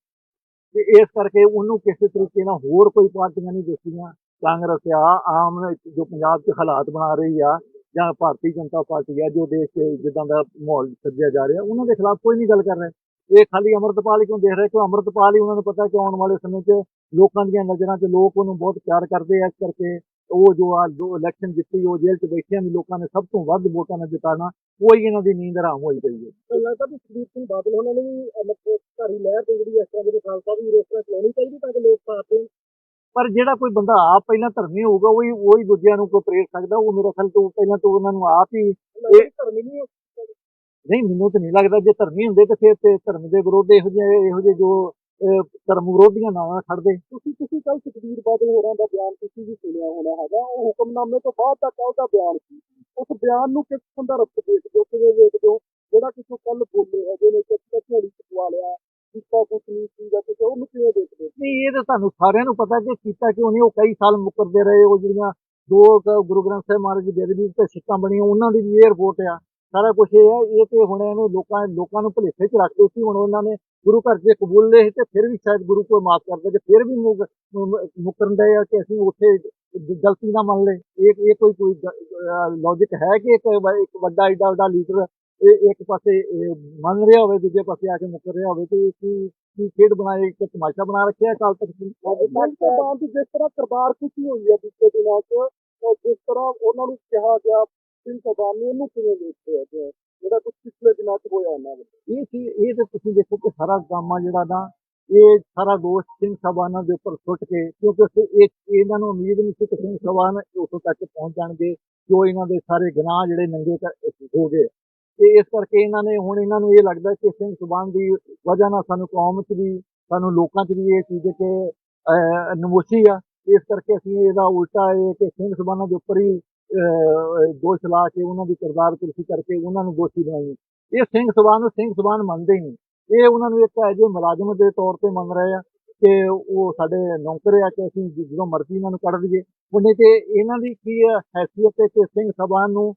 ਤੇ ਇਸ ਕਰਕੇ ਉਹਨੂੰ ਕਿਸੇ ਤਰੀਕੇ ਨਾਲ ਹੋਰ ਕੋਈ ਪਾਰਟੀਆਂ ਨਹੀਂ ਦਿੱਤੀਆਂ। ਕਾਂਗਰਸ ਆ ਆਮ ਜੋ ਪੰਜਾਬ 'ਚ ਹਾਲਾਤ ਬਣਾ ਰਹੀ ਆ ਜਾਂ ਭਾਰਤੀ ਜਨਤਾ ਪਾਰਟੀ ਆ ਜੋ ਦੇਸ਼ 'ਚ ਜਿੱਦਾਂ ਦਾ ਮਾਹੌਲ ਸੱਜਿਆ ਜਾ ਰਿਹਾ, ਉਹਨਾਂ ਦੇ ਖਿਲਾਫ ਕੋਈ ਨਹੀਂ ਗੱਲ ਕਰ ਰਿਹਾ। ਇਹ ਖਾਲੀ ਅੰਮ੍ਰਿਤਪਾਲ ਹੀ ਕਿਉਂ ਦੇਖ ਰਹੇ? ਕਿ ਅੰਮ੍ਰਿਤਪਾਲ ਹੀ ਉਹਨਾਂ ਨੂੰ ਪਤਾ ਕਿ ਆਉਣ ਵਾਲੇ ਸਮੇਂ 'ਚ ਲੋਕਾਂ ਦੀਆਂ ਨਜ਼ਰਾਂ 'ਚ ਲੋਕ ਉਹਨੂੰ ਬਹੁਤ ਪਿਆਰ ਕਰਦੇ ਆ, ਇਸ ਕਰਕੇ ਉਹ ਜੋ ਆ, ਜੋ ਇਲੈਕਸ਼ਨ ਜਿੱਤੀ, ਉਹ ਜੇਲ੍ਹ 'ਚ ਬੈਠਿਆਂ ਵੀ ਲੋਕਾਂ ਨੇ ਸਭ ਤੋਂ ਵੱਧ ਵੋਟਾਂ ਨਾਲ ਜਿਤਾਣਾ ਉਹ ਹੀ ਇਹਨਾਂ ਦੀ ਨੀਂਦ ਹਰਾਮ ਹੋਈ ਪਈ ਹੈ। ਲੱਗਦਾ ਵੀ ਸੁਖਬੀਰ ਸਿੰਘ ਬਾਦਲ ਉਹਨਾਂ ਨੇ ਵੀ ਮਤਲਬ ਘਰੀ ਲਹਿਰ ਤੇ ਜਿਹੜੀ ਇਸ ਤਰ੍ਹਾਂ ਦੇ ਖਾਲਸਾ ਵੀ ਇਸ ਤਰ੍ਹਾਂ ਚਲਾਉਣੀ ਚਾਹੀਦੀ ਤਾਂ ਕਿ ਲੋਕ ਸਾਥ ਦੇਣ ਪਰ ਜਿਹੜਾ ਕੋਈ ਬੰਦਾ ਆਪ ਪਹਿਲਾਂ ਧਰਮੀ ਹੋਊਗਾ ਉਹੀ ਉਹੀ ਦੂਜਿਆਂ ਨੂੰ ਕੋਈ ਪ੍ਰੇਰ ਸਕਦਾ ਉਹ ਮੇਰੇ ਖਿਆਲ ਤੋਂ ਪਹਿਲਾਂ ਤੋਂ ਉਹਨਾਂ ਨੂੰ ਆਪ ਹੀ ਇਹ ਧਰਮ ਹੀ ਨਹੀਂ ਹੈ। ਨਹੀਂ ਮੈਨੂੰ ਤਾਂ ਨਹੀਂ ਲੱਗਦਾ ਜੇ ਧਰਮੀ ਹੁੰਦੇ ਤਾਂ ਫਿਰ ਤੇ ਧਰਮ ਦੇ ਵਿਰੋਧ ਇਹੋ ਜਿਹੇ ਇਹੋ ਜਿਹੇ ਜੋ ਧਰਮ ਵਿਰੋਧੀਆਂ ਨਾਲ ਖੜਦੇ ਤੁਸੀਂ ਤੁਸੀਂ ਕੱਲ ਸੁਖਬੀਰ ਬਾਦਲ ਹੋਰਾਂ ਦਾ ਬਿਆਨ ਤੁਸੀਂ ਵੀ ਸੁਣਿਆ ਹੋਣਾ ਹੈਗਾ। ਉਹ ਹੁਕਮਨਾਮੇ ਤੋਂ ਬਾਅਦ ਤੱਕ ਉਹਦਾ ਬਿਆਨ ਸੀ। ਉਸ ਬਿਆਨ ਨੂੰ ਕਿਸ ਸੰਦਰਭ ਚ ਦੇਖਦੇ ਹੋ ਕਿਵੇਂ ਹੋ ਜਿਹੜਾ ਕਿ ਉਹ ਕੱਲ ਬੋਲੇ ਹੈਗੇ ਨੇ ਕਿ ਝੜੀ ਚਕਵਾ ਲਿਆ। ਕੀਤਾ ਕੁਛ ਨਹੀਂ ਸੀ ਜਾਂ ਕੁਛ ਉਹਨੂੰ ਕਿਵੇਂ ਦੇਖਦੇ ਨਹੀਂ, ਇਹ ਤਾਂ ਤੁਹਾਨੂੰ ਸਾਰਿਆਂ ਨੂੰ ਪਤਾ ਕਿ ਕੀਤਾ ਕਿਉਂ ਨਹੀਂ ਉਹ ਕਈ ਸਾਲ ਮੁਕਰਦੇ ਰਹੇ, ਉਹ ਜਿਹੜੀਆਂ ਦੋ ਗੁਰੂ ਗ੍ਰੰਥ ਸਾਹਿਬ ਮਹਾਰਾਜ ਦੀ ਬੇਦਬੀ ਤੇ ਸਿੱਕਾਂ ਬਣੀਆਂ, ਉਹਨਾਂ ਦੀ ਵੀ ਇਹ ਆ। ਸਾਰਾ ਕੁਝ ਇਹ ਹੈ ਇਹ ਤੇ ਹੁਣ ਇਹਨੂੰ ਲੋਕਾਂ ਲੋਕਾਂ ਨੂੰ ਭੁਲੇਖੇ 'ਚ ਰੱਖਦੇ ਸੀ, ਹੁਣ ਉਹਨਾਂ ਨੇ ਗੁਰੂ ਘਰ 'ਚ ਕਬੂਲ ਲਏ ਤੇ ਫਿਰ ਵੀ ਸ਼ਾਇਦ ਗੁਰੂ ਕੋਲ ਮਾਫ ਕਰਦੇ, ਤੇ ਫਿਰ ਵੀ ਮੁਕਰਨ ਦੇ ਆ ਕਿ ਅਸੀਂ ਉੱਥੇ ਗਲਤੀ ਨਾ ਮੰਨ ਲਏ। ਇਹ ਇਹ ਕੋਈ ਕੋਈ ਲੌਜੀਕ ਹੈ ਕਿ ਇੱਕ ਇੱਕ ਵੱਡਾ, ਏਡਾ ਵੱਡਾ ਲੀਡਰ ਇਹ ਇੱਕ ਪਾਸੇ ਮੰਨ ਰਿਹਾ ਹੋਵੇ ਦੂਜੇ ਪਾਸੇ ਆ ਕੇ ਮੁਕਰ ਰਿਹਾ ਹੋਵੇ ਤੇ ਇਹ ਕੀ ਕੀ ਖੇਡ ਬਣਾਏ ਇੱਕ ਤਮਾਸ਼ਾ ਬਣਾ ਰੱਖਿਆ ਅਕਾਲ ਤਖਤ ਨੇ ਅੱਜ ਤੋਂ ਬਾਅਦ ਜਿਸ ਤਰ੍ਹਾਂ ਕਰਤਾਰ ਖੁਸ਼ੀ ਹੋਈ ਹੈ ਪਿਛਲੇ ਦਿਨਾਂ 'ਚ ਜਿਸ ਤਰ੍ਹਾਂ ਉਹਨਾਂ ਨੂੰ ਕਿਹਾ ਗਿਆ ਸਿੰਘ ਸਭਾ ਨੂੰ ਉਹਨੂੰ ਕਿਵੇਂ ਦੇਖਦੇ ਹੋ ਜਿਹੜਾ ਕੁਝ ਪਿਛਲੇ ਦਿਨਾਂ 'ਚ ਹੋਇਆ ਇਹਨਾਂ ਵਿੱਚ ਇਹ ਚੀਜ਼ ਇਹ ਤੇ ਤੁਸੀਂ ਦੇਖੋ ਕਿ ਸਾਰਾ ਆ ਜਿਹੜਾ ਨਾ ਇਹ ਸਾਰਾ ਦੋਸ਼ ਸਿੰਘ ਸਭਾਨਾਂ ਦੇ ਉੱਪਰ ਸੁੱਟ ਕੇ ਕਿਉਂਕਿ ਇਹ ਇਹਨਾਂ ਨੂੰ ਉਮੀਦ ਨਹੀਂ ਸੀ ਕਿ ਸਿੰਘ ਸਭਾਨ ਉੱਥੋਂ ਤੱਕ ਪਹੁੰਚ ਜਾਣਗੇ ਜੋ ਇਹਨਾਂ ਦੇ ਸਾਰੇ ਗੁਨਾਹ ਜਿਹੜੇ ਨੰਗੇ ਕਰ- ਹੋ ਗਏ। ਤੇ ਇਸ ਕਰਕੇ ਇਹਨਾਂ ਨੇ ਹੁਣ ਇਹਨਾਂ ਨੂੰ ਇਹ ਲੱਗਦਾ ਕਿ ਸਿੰਘ ਸਭਾਨ ਦੀ ਵਜ੍ਹਾ ਨਾਲ ਸਾਨੂੰ ਕੌਮ 'ਚ ਵੀ, ਸਾਨੂੰ ਲੋਕਾਂ 'ਚ ਵੀ ਇਹ ਚੀਜ਼ ਕਿ ਨਮੋਸ਼ੀ ਆ। ਇਸ ਕਰਕੇ ਅਸੀਂ ਇਹਦਾ ਉਲਟਾ ਇਹ ਕਿ ਸਿੰਘ ਸਭਾਨਾਂ ਦੇ ਉੱਪਰ ਹੀ ਦੋਸ਼ ਲਾ ਕੇ ਉਹਨਾਂ ਦੀ ਕਿਰਦਾਰ ਕੁਰਸੀ ਕਰਕੇ ਉਹਨਾਂ ਨੂੰ ਦੋਸ਼ੀ ਬਣਾਈ। ਇਹ ਸਿੰਘ ਸਭਾ ਨੂੰ ਸਿੰਘ ਸਭਾਨ ਮੰਨਦੇ ਹੀ ਨਹੀਂ। ਇਹ ਉਹਨਾਂ ਨੂੰ ਇੱਕ ਐਜੇ ਮੁਲਾਜ਼ਮ ਦੇ ਤੌਰ ਤੇ ਮੰਨ ਰਹੇ ਆ ਕਿ ਉਹ ਸਾਡੇ ਨੌਕਰ ਆ ਕਿ ਅਸੀਂ ਜਦੋਂ ਮਰਜ਼ੀ ਇਹਨਾਂ ਨੂੰ ਕੱਢ ਦਈਏ। ਉਹਨੇ ਤੇ ਇਹਨਾਂ ਦੀ ਕੀ ਹੈਸੀਅਤ ਹੈ ਕਿ ਸਿੰਘ ਸਭਾ ਨੂੰ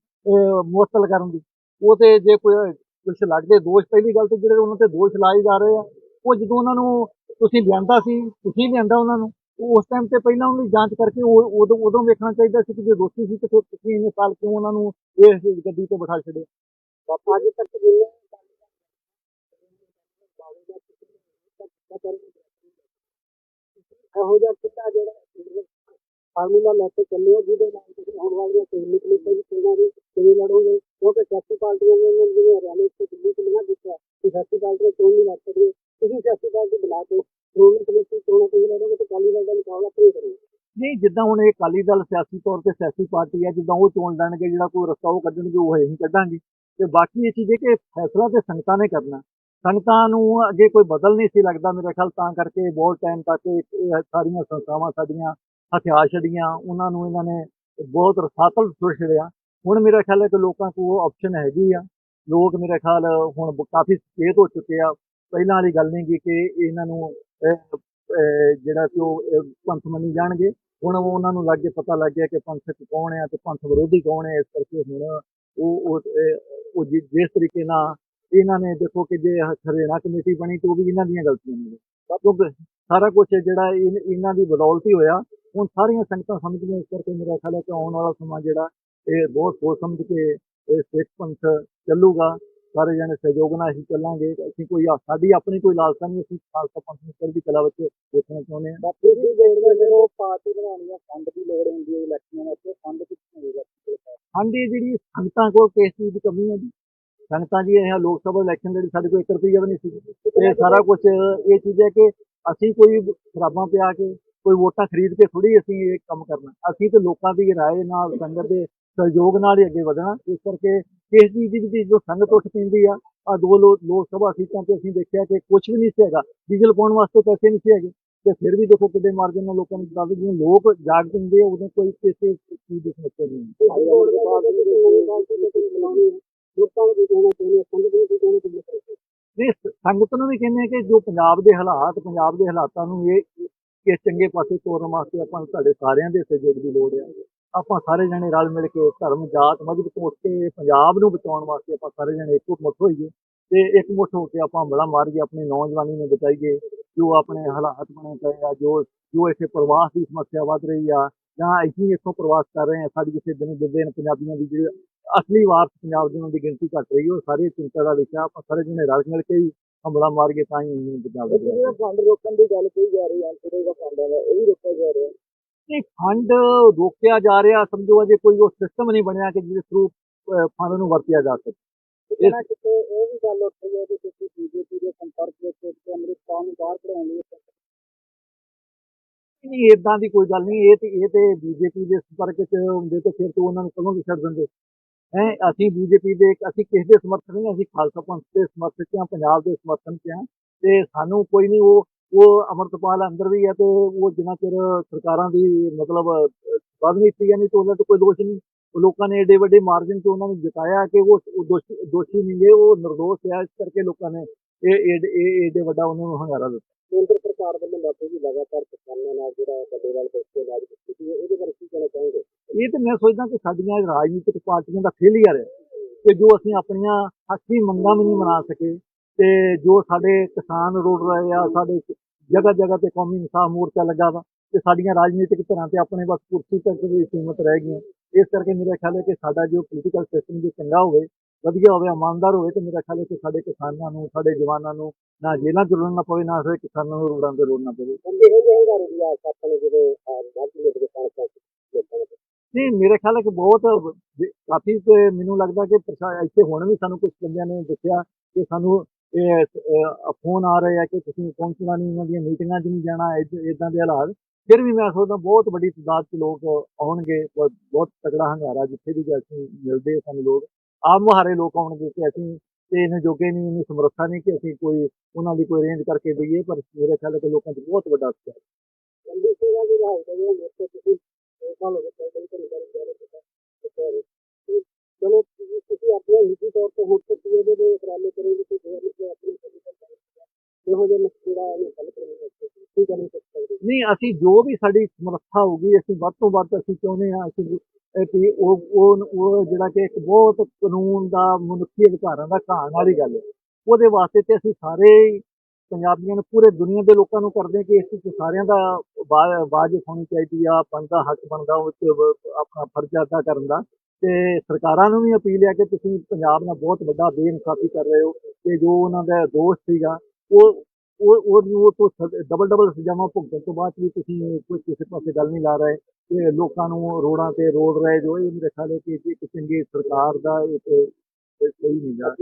ਮੁਅੱਤਲ ਕਰਨ ਦੀ। ਉਹ ਤੇ ਜੇ ਕੋਈ ਕੁਝ ਲੱਗਦੇ ਦੋਸ਼, ਪਹਿਲੀ ਗੱਲ ਤੇ ਜਿਹੜੇ ਉਹਨਾਂ ਤੇ ਦੋਸ਼ ਲਾਏ ਜਾ ਰਹੇ ਆ, ਉਹ ਜਦੋਂ ਉਹਨਾਂ ਨੂੰ ਤੁਸੀਂ ਲਿਆਂਦਾ ਸੀ, ਤੁਸੀਂ ਲਿਆਂਦਾ ਉਹਨਾਂ ਨੂੰ ਉਸ ਟਾਈਮ ਤੇ ਪਹਿਲਾਂ ਉਹਨਾਂ ਦੀ ਜਾਂਚ ਕਰਕੇ ਉਦੋਂ ਉਦੋਂ ਵੇਖਣਾ ਚਾਹੀਦਾ ਸੀ ਕਿ ਜੇ ਦੋਸ਼ੀ ਸੀ ਤੇ ਫਿਰ ਤੁਸੀਂ ਇੰਨੇ ਸਾਲ ਕਿਉਂ ਉਹਨਾਂ ਨੂੰ ਇਸ ਗੱਡੀ ਤੇ ਬਿਠਾ ਛੱਡਿਆ? ਬਾਪਾ ਅੱਜ ਤੱਕ ਜਿੰਨੇ ਇਹੋ ਜਿਹਾ ਕਿੱਤਾ ਜਿਹੜਾ ਫਾਰਮੂਲਾ ਲੈ ਕੇ ਚੱਲੇ ਹੋ ਜਿਹਦੇ ਨਾਲ ਤੁਸੀਂ ਆਉਣ ਵਾਲੀਆਂ ਤਕਨੀਕ ਲਈ ਵੀ ਕਿਵੇਂ ਲੜੋਗੇ? ਕਿਉਂਕਿ ਸਿਆਸੀ ਪਾਰਟੀਆਂ ਨੇ ਜਿਵੇਂ ਹਰਿਆਣਾ ਵਿੱਚ ਦਿੱਲੀ ਚ ਮਨਾ ਕੀਤਾ ਕਿ ਸਿਆਸੀ ਪਾਰਟੀਆਂ ਚੋਣ ਨਹੀਂ ਲੜ ਸਕਦੀਆਂ ਤੁਸੀਂ ਸਿਆਸੀ ਪਾਰਟੀ ਬਣਾ ਕੇ ਸ਼੍ਰੋਮਣੀ ਕਮੇਟੀ ਚੋਣਾਂ ਕਿਵੇਂ ਲੜੋਗੇ ਤੇ ਅਕਾਲੀ ਦਲ ਦਾ ਮੁਕਾਬਲਾ ਕਿਵੇਂ ਕਰੋਗੇ? ਨਹੀਂ, ਜਿੱਦਾਂ ਹੁਣ ਇਹ ਅਕਾਲੀ ਦਲ ਸਿਆਸੀ ਤੌਰ ਤੇ ਸਿਆਸੀ ਪਾਰਟੀ ਹੈ ਜਿੱਦਾਂ ਉਹ ਚੋਣ ਲੜਨਗੇ, ਜਿਹੜਾ ਕੋਈ ਰਸਤਾ ਉਹ ਕੱਢਣਗੇ, ਉਹ ਅਸੀਂ ਕੱਢਾਂਗੇ। ਤੇ ਬਾਕੀ ਇਹ ਚੀਜ਼ ਹੈ ਕਿ ਫੈਸਲਾ ਤੇ ਸੰਗਤਾਂ ਨੇ ਕਰਨਾ। ਸੰਗਤਾਂ ਨੂੰ ਅਜੇ ਕੋਈ ਬਦਲ ਨਹੀਂ ਸੀ ਲੱਗਦਾ, ਮੇਰੇ ਖਿਆਲ ਤਾਂ ਕਰਕੇ ਬਹੁਤ ਟਾਈਮ ਤੱਕ ਇਹ ਸਾਰੀਆਂ ਸੰਸਥਾਵਾਂ, ਸਾਡੀਆਂ ਹਥਿਆਰ ਛੜੀਆਂ ਉਹਨਾਂ ਨੂੰ ਇਹਨਾਂ ਨੇ ਬਹੁਤ ਰਸਾਤਲ ਸੁਰ ਛੜਿਆ ਹੁਣ ਮੇਰਾ ਖਿਆਲ ਹੈ ਕਿ ਲੋਕਾਂ ਕੋਲ ਉਹ ਆਪਸ਼ਨ ਹੈਗੀ ਆ। ਲੋਕ ਮੇਰਾ ਖਿਆਲ ਹੁਣ ਕਾਫੀ ਸਚੇਤ ਹੋ ਚੁੱਕੇ ਆ। ਪਹਿਲਾਂ ਵਾਲੀ ਗੱਲ ਨਹੀਂ ਗਈ ਕਿ ਇਹਨਾਂ ਨੂੰ ਜਿਹੜਾ ਕਿ ਉਹ ਪੰਥ ਮੰਨੀ ਜਾਣਗੇ। ਹੁਣ ਉਹਨਾਂ ਨੂੰ ਲੱਗ ਪਤਾ ਲੱਗ ਗਿਆ ਕਿ ਪੰਥਕ ਕੌਣ ਹੈ ਤੇ ਪੰਥ ਵਿਰੋਧੀ ਕੌਣ ਹੈ ਇਸ ਕਰਕੇ ਹੁਣ ਉਹ ਉਹ ਜਿਸ ਤਰੀਕੇ ਨਾਲ ਇਹਨਾਂ ਨੇ ਦੇਖੋ ਕਿ ਜੇ ਹਰਿਆਣਾ ਕਮੇਟੀ ਬਣੀ ਤਾਂ ਉਹ ਵੀ ਇਹਨਾਂ ਦੀਆਂ ਗਲਤੀਆਂ ਨੇ। ਕਿਉਂਕਿ ਸਾਰਾ ਕੁਝ ਜਿਹੜਾ ਇਨ- ਇਹਨਾਂ ਦੀ ਬਦੌਲਤ ਹੀ ਹੋਇਆ। ਹੁਣ ਸਾਰੀਆਂ ਸੰਗਤਾਂ ਸਮਝਦੀਆਂ ਇਸ ਕਰਕੇ ਮੇਰਾ ਖਿਆਲ ਹੈ ਕਿ ਆਉਣ ਵਾਲਾ ਸਮਾਂ ਜਿਹੜਾ ਇਹ ਬਹੁਤ ਸੋਚ ਸਮਝ ਕੇ ਇਹ ਸਿੱਖ ਪੰਥ ਚੱਲੂਗਾ। ਸਾਰੇ ਜਣੇ ਸਹਿਯੋਗ ਨਾਲ ਅਸੀਂ ਚੱਲਾਂਗੇ। ਅਸੀਂ ਕੋਈ ਸਾਡੀ ਆਪਣੀ ਕੋਈ ਲਾਲਸਾ ਨਹੀਂ ਅਸੀਂ ਖਾਲਸਾ ਪੰਥ ਨੂੰ ਚੜ੍ਹਦੀ ਕਲਾ ਵਿੱਚ ਦੇਖਣਾ ਚਾਹੁੰਦੇ ਹਾਂ। ਬਾਕੀ ਵੀ ਦੇਖਦੇ ਜਦੋਂ ਪਾਰਟੀ ਬਣਾਉਣੀ ਆ ਫੰਡ ਦੀ ਲੋੜ ਹੁੰਦੀ ਹੈ ਇਲੈਕਸ਼ਨਾਂ ਵਿੱਚ। ਫੰਡ ਕਿੱਥੋਂ ਹੋਏਗਾ ਸਾਡੀ ਜਿਹੜੀ ਸੰਗਤਾਂ ਕੋਲ ਕਿਸ ਚੀਜ਼ ਦੀ ਕਮੀ ਹੈ ਜੀ? ਸੰਗਤਾਂ ਜੀ ਇਹ ਲੋਕ ਸਭਾ ਇਲੈਕਸ਼ਨ ਜਿਹੜੀ ਸਾਡੇ ਕੋਲ 1 ਰੁਪਈਆ ਵੀ ਨਹੀਂ ਸੀ। ਇਹ ਸਾਰਾ ਕੁਝ ਇਹ ਚੀਜ਼ ਹੈ ਕਿ ਅਸੀਂ ਕੋਈ ਖਰਾਬਾਂ ਪਿਆ ਕੇ ਕੋਈ ਵੋਟਾਂ ਖਰੀਦ ਕੇ ਥੋੜੀ ਅਸੀਂ ਇਹ ਕੰਮ ਕਰਨਾ। ਅਸੀਂ ਤੇ ਲੋਕਾਂ ਦੀ ਰਾਏ ਨਾਲ ਸੰਗਤ ਦੇ ਸਹਿਯੋਗ ਨਾਲ ਹੀ ਅੱਗੇ ਵਧਣਾ। ਇਸ ਕਰਕੇ ਇਸ ਚੀਜ਼ ਦੀ ਵੀ ਜੋ ਸੰਗਤ ਉੱਠ ਪੈਂਦੀ ਆ ਆ ਦੋ ਲੋ- ਲੋਕ ਸਭਾ ਸੀਟਾਂ ਤੇ ਅਸੀਂ ਦੇਖਿਆ ਕਿ ਕੁਝ ਵੀ ਨਹੀਂ ਸੀ ਹੈਗਾ। ਡੀਜ਼ਲ ਪਾਉਣ ਵਾਸਤੇ ਪੈਸੇ ਨਹੀਂ ਸੀ ਹੈਗੇ। ਤੇ ਫਿਰ ਵੀ ਦੇਖੋ ਕਿੱਡੇ ਮਾਰਜਨ ਨਾਲ ਲੋਕਾਂ ਨੂੰ ਦੱਸਦੇ ਜਿਵੇਂ ਲੋਕ ਜਾਗ ਆ ਉਦੋਂ ਕੋਈ ਕਿਸੇ ਚੀਜ਼ ਦੀ ਸਮੱਸਿਆ ਨਹੀਂ ਹੁੰਦੀ। ਨਹੀਂ ਸੰਗਤ ਨੂੰ ਵੀ ਕਹਿੰਦੇ ਆ ਕਿ ਜੋ ਪੰਜਾਬ ਦੇ ਹਾਲਾਤ ਪੰਜਾਬ ਦੇ ਹਾਲਾਤਾਂ ਨੂੰ ਇਹ ਕਿ ਚੰਗੇ ਪਾਸੇ ਤੋਰਨ ਵਾਸਤੇ ਆਪਾਂ ਤੁਹਾਡੇ ਸਾਰਿਆਂ ਦੇ ਸਹਿਯੋਗ ਦੀ ਲੋੜ ਆ। ਆਪਾਂ ਸਾਰੇ ਜਣੇ ਰਲ ਮਿਲ ਕੇ ਧਰਮ ਜਾਤ ਮਜ਼ਹਬ ਤੋਂ ਉੱਠ ਕੇ ਪੰਜਾਬ ਨੂੰ ਬਚਾਉਣ ਵਾਸਤੇ ਆਪਾਂ ਸਾਰੇ ਜਣੇ ਇੱਕੋ ਮੁੱਠ ਹੋਈਏ ਤੇ ਇੱਕ ਮੁੱਠ ਹੋ ਕੇ ਆਪਾਂ ਬੜਾ ਮਾਰੀਏ ਆਪਣੀ ਨੌਜਵਾਨੀ ਨੂੰ ਬਚਾਈਏ ਜੋ ਆਪਣੇ ਹਾਲਾਤ ਬਣੇ ਪਏ ਆ ਜੋ ਜੋ ਇੱਥੇ ਪ੍ਰਵਾਸ ਦੀ ਸਮੱਸਿਆ ਵੱਧ ਰਹੀ ਆ ਜਾਂ ਅਸੀਂ ਇੱਥੋਂ ਪ੍ਰਵਾਸ ਕਰ ਰਹੇ ਹਾਂ ਸਾਡੀ ਕਿਸੇ ਦਿਨ ਦਿਨ ਪੰਜਾਬੀਆਂ ਦੀ ਜਿਹੜੀ ਅਸਲੀ ਵਾਰਸ ਪੰਜਾਬ ਦੇ ਉਹਨਾਂ ਦੀ ਗਿਣਤੀ ਘਟ ਰਹੀ ਹੈ ਉਹ ਸਾਰੇ ਚਿੰਤਾ ਦਾ ਵਿਸ਼ਾ ਆਪਾਂ ਸਾਰੇ ਜਣੇ ਰਲ ਮਿਲ ਕੇ ਹੀ ਹਮਲਾ ਮਾਰ ਕੇ ਤਾਂ ਹੀ ਇਹਨੂੰ ਪੰਜਾਬ ਦਾ ਫੰਡ ਰੋਕਣ ਦੀ ਗੱਲ ਕਹੀ ਜਾ ਰਹੀ ਹੈ ਅੰਤਰੇ ਦਾ ਫੰਡਾਂ ਦਾ ਇਹ ਵੀ ਰੋਕਿਆ ਜਾ ਰਿਹਾ। ਨਹੀਂ ਫੰਡ ਰੋਕਿਆ ਜਾ ਰਿਹਾ ਸਮਝੋ ਅਜੇ ਕੋਈ ਉਹ ਸਿਸਟਮ ਨਹੀਂ ਬਣਿਆ ਕਿ ਜਿਹਦੇ ਥਰੂ ਫੰਡ ਨੂੰ ਵਰਤਿਆ ਜਾ ਸਕੇ। ਨਾ ਕਿਤੇ ਇਹ ਵੀ ਗੱਲ ਉੱਠੀ ਹੈ ਕਿ ਤੁਸੀਂ ਬੀਜੇਪੀ ਦੇ ਸੰਪਰਕ ਵਿੱਚ ਹੋ ਤੇ ਅੰਮ੍ਰਿਤਪਾਲ ਨੂੰ ਬਾਹਰ ਕਢਾਉਣ ਲਈ ਨਹੀਂ ਇਦਾਂ ਦੀ ਕੋਈ ਗੱਲ ਨਹੀਂ ਇਹ ਤੇ ਇਹ ਤੇ ਬੀਜੇਪੀ ਦੇ ਸੰਪਰਕ ਚ ਹੁੰਦੇ ਤੇ ਫਿਰ ਤੋਂ ਉਹਨਾਂ ਨੂੰ ਕਦੋਂ ਵੀ ਛੱਡ ਦਿੰਦੇ। ਹੈ ਅਸੀਂ ਬੀਜੇਪੀ ਦੇ ਅਸੀਂ ਕਿਸੇ ਦੇ ਸਮਰਥਨ ਨਹੀਂ ਅਸੀਂ ਖਾਲਸਾ ਪੰਥ ਦੇ ਸਮਰਥਕ ਹਾਂ ਪੰਜਾਬ ਦੇ ਸਮਰਥਨ ਚ ਹਾਂ ਤੇ ਸਾਨੂੰ ਕੋਈ ਨਹੀਂ ਉਹ ਉਹ ਅਮਰਤਪਾਲ ਅੰਦਰ ਵੀ ਹੈ ਤੇ ਉਹ ਜਿੰਨਾ ਚਿਰ ਸਰਕਾਰਾਂ ਦੀ ਮਤਲਬ ਰਾਜਨੀਤੀ ਨਹੀਂ ਤੇ ਉਹਨਾਂ ਤੇ ਕੋਈ ਦੋਸ਼ ਨਹੀਂ। ਉਹ ਲੋਕਾਂ ਨੇ ਏਡੇ ਵੱਡੇ ਮਾਰਜਨ 'ਚ ਉਹਨਾਂ ਨੂੰ ਜਿਤਾਇਆ ਕਿ ਉਹ ਦੋਸ਼ੀ ਦੋਸ਼ੀ ਨਹੀਂ ਗੇ ਉਹ ਨਿਰਦੋਸ਼ ਹੈ ਇਸ ਕਰਕੇ ਲੋਕਾਂ ਨੇ ਇਹ ਇਹ ਏਡੇ ਵੱਡਾ ਉਹਨਾਂ ਨੂੰ ਹੰਗਾਰਾ ਦਿੱਤਾ। ਕੇਂਦਰ ਸਰਕਾਰ ਵੱਲੋਂ ਬਾਪੂ ਜੀ ਲਗਾਤਾਰ ਕਿਸਾਨਾਂ ਨਾਲ ਜਿਹੜਾ ਵੱਡੇ ਵੱਲ ਬੈਠੇ ਇਲਾਜ ਕੀਤੀ ਹੈ ਇਹਦੇ ਬਾਰੇ ਕੀ ਕਹਿਣਾ ਚਾਹੋਗੇ? ਇਹ ਤੇ ਮੈਂ ਸੋਚਦਾ ਕਿ ਸਾਡੀਆਂ ਰਾਜਨੀਤਿਕ ਪਾਰਟੀਆਂ ਦਾ ਫੇਲੀਅਰ ਹੈ ਕਿ ਜੋ ਅਸੀਂ ਆਪਣੀਆਂ ਹੱਕੀ ਮੰਗਾਂ ਵੀ ਨਹੀਂ ਮਨਾ ਸਕੇ ਤੇ ਜੋ ਸਾਡੇ ਕਿਸਾਨ ਰੋੜ ਰਹੇ ਆ ਸਾਡੇ ਜਗ੍ਹਾ ਜਗ੍ਹਾ ਤੇ ਕੌਮੀ ਇਨਸਾਫ ਮੋਰਚਾ ਲੱਗਾ ਵਾ ਤੇ ਸਾਡੀਆਂ ਰਾਜਨੀਤਿਕ ਧਿਰਾਂ ਤੇ ਆਪਣੇ ਬਸ ਕੁਰਸੀ ਤੱਕ ਵੀ ਸੀਮਤ ਰਹਿ ਗਈਆਂ। ਇਸ ਕਰਕੇ ਮੇਰਾ ਖਿਆਲ ਹੈ ਕਿ ਸਾਡਾ ਜੋ ਪੋਲੀਟੀਕਲ ਸਿਸਟਮ ਜੇ ਚੰਗਾ ਹੋਵੇ ਵਧੀਆ ਹੋਵੇ ਇਮਾਨਦਾਰ ਹੋਵੇ ਤੇ ਮੇਰਾ ਖਿਆਲ ਹੈ ਕਿ ਸਾਡੇ ਕਿਸਾਨਾਂ ਨੂੰ ਸਾਡੇ ਜਵਾਨਾਂ ਨੂੰ ਨਾ ਜੇਲ੍ਹਾਂ ਚ ਰੁਲਣਾ ਪਵੇ ਨਾ ਸਾਡੇ ਕਿਸਾਨਾਂ ਨੂੰ ਰੋਡਾਂ ਤੇ ਰੋਲਣਾ ਪਵੇ। ਨਹੀਂ ਮੇਰੇ ਖਿਆਲ ਹੈ ਕਿ ਬਹੁਤ ਕਾਫੀ ਤੇ ਮੈਨੂੰ ਲੱਗਦਾ ਕਿ ਇੱਥੇ ਹੁਣ ਵੀ ਸਾਨੂੰ ਕੁਝ ਬੰਦਿਆਂ ਨੇ ਦੱਸਿਆ ਕਿ ਸਾਨੂੰ ਇਹ ਫੋਨ ਆ ਰਹੇ ਆ ਕਿ ਤੁਸੀਂ ਪਹੁੰਚਣਾ ਨਹੀਂ ਉਹਨਾਂ ਦੀਆਂ ਮੀਟਿੰਗਾਂ 'ਚ ਨਹੀਂ ਜਾਣਾ ਇਦਾਂ ਦੇ ਹਾਲਾਤ ਫਿਰ ਵੀ ਮੈਂ ਸੋਚਦਾ ਬਹੁਤ ਵੱਡੀ ਤਾਦਾਦ 'ਚ ਲੋਕ ਆਉਣਗੇ, ਬਹੁਤ ਤਕੜਾ ਹੰਗਾਰਾ ਜਿੱਥੇ ਵੀ ਅਸੀਂ ਮਿਲਦੇ ਸਾਨੂੰ ਲੋਕ ਆਪ ਮੁਹਾਰੇ ਲੋਕ ਆਉਣਗੇ ਕਿ ਅਸੀਂ ਤੇ ਇਹਨਾਂ ਜੋਗੇ ਨਹੀਂ, ਇਹਨੂੰ ਸਮਰੱਥਾ ਨਹੀਂ ਕਿ ਅਸੀਂ ਕੋਈ, ਉਹਨਾਂ ਦੀ ਕੋਈ ਰੇਂਜ ਕਰਕੇ ਦਈਏ, ਪਰ ਮੇਰੇ ਖਿਆਲ ਹੈ ਕਿ ਲੋਕਾਂ 'ਚ ਬਹੁਤ ਵੱਡਾ ਉਤਸ਼ਾਹ ਹੈ। ਨਹੀਂ, ਅਸੀਂ ਜੋ ਵੀ ਸਾਡੀ ਸਮਰੱਥਾ ਹੋਊਗੀ ਅਸੀਂ ਵੱਧ ਤੋਂ ਵੱਧ ਅਸੀਂ ਚਾਹੁੰਦੇ ਹਾਂ, ਅਸੀਂ ਵੀ ਉਹ ਉਹ ਜਿਹੜਾ ਕਿ ਇੱਕ ਬਹੁਤ ਕਾਨੂੰਨ ਦਾ ਮਨੁੱਖੀ ਅਧਿਕਾਰਾਂ ਦਾ ਘਾਣ ਵਾਲੀ ਗੱਲ ਹੈ। ਉਹਦੇ ਵਾਸਤੇ ਤੇ ਅਸੀਂ ਸਾਰੇ ਪੰਜਾਬੀਆਂ ਨੂੰ, ਪੂਰੇ ਦੁਨੀਆ ਦੇ ਲੋਕਾਂ ਨੂੰ ਕਰਦੇ ਹਾਂ ਕਿ ਇਸ ਵਿੱਚ ਸਾਰਿਆਂ ਦਾ ਆਵਾ- ਆਵਾਜ਼ ਹੋਣੀ ਚਾਹੀਦੀ ਆ, ਬਣਦਾ, ਹੱਕ ਬਣਦਾ, ਉਹ ਆਪਣਾ ਫਰਜ਼ ਅਦਾ ਕਰਨ ਦਾ। ਤੇ ਸਰਕਾਰਾਂ ਨੂੰ ਵੀ ਅਪੀਲ ਹੈ ਕਿ ਤੁਸੀਂ ਪੰਜਾਬ ਨਾਲ ਬਹੁਤ ਵੱਡਾ ਬੇਇਨਸਾਫੀ ਕਰ ਰਹੇ ਹੋ। ਤੇ ਜੋ ਉਹਨਾਂ ਦਾ ਦੋਸ਼ ਸੀਗਾ, ਉਹ ਉਹ ਉਹ ਉਹ ਤੋਂ ਡਬਲ ਡਬਲ ਸਜ਼ਾਵਾਂ ਭੁਗਤਣ ਤੋਂ ਬਾਅਦ ਵੀ ਤੁਸੀਂ ਕੋਈ ਕਿਸੇ ਪਾਸੇ ਗੱਲ ਨਹੀਂ ਲਾ ਰਹੇ। ਕਿ ਲੋਕਾਂ ਨੂੰ ਰੋਡਾਂ ਤੇ ਰੋੜ ਰਹੇ ਜੋ ਇਹ ਮੇਰੇ ਖਿਆਲ ਹੈ ਕਿ ਕਿਸੇ ਦੀ ਸਰਕਾਰ ਦਾ ਇੱਕ ਸਹੀ ਨਹੀਂ ਗਾ।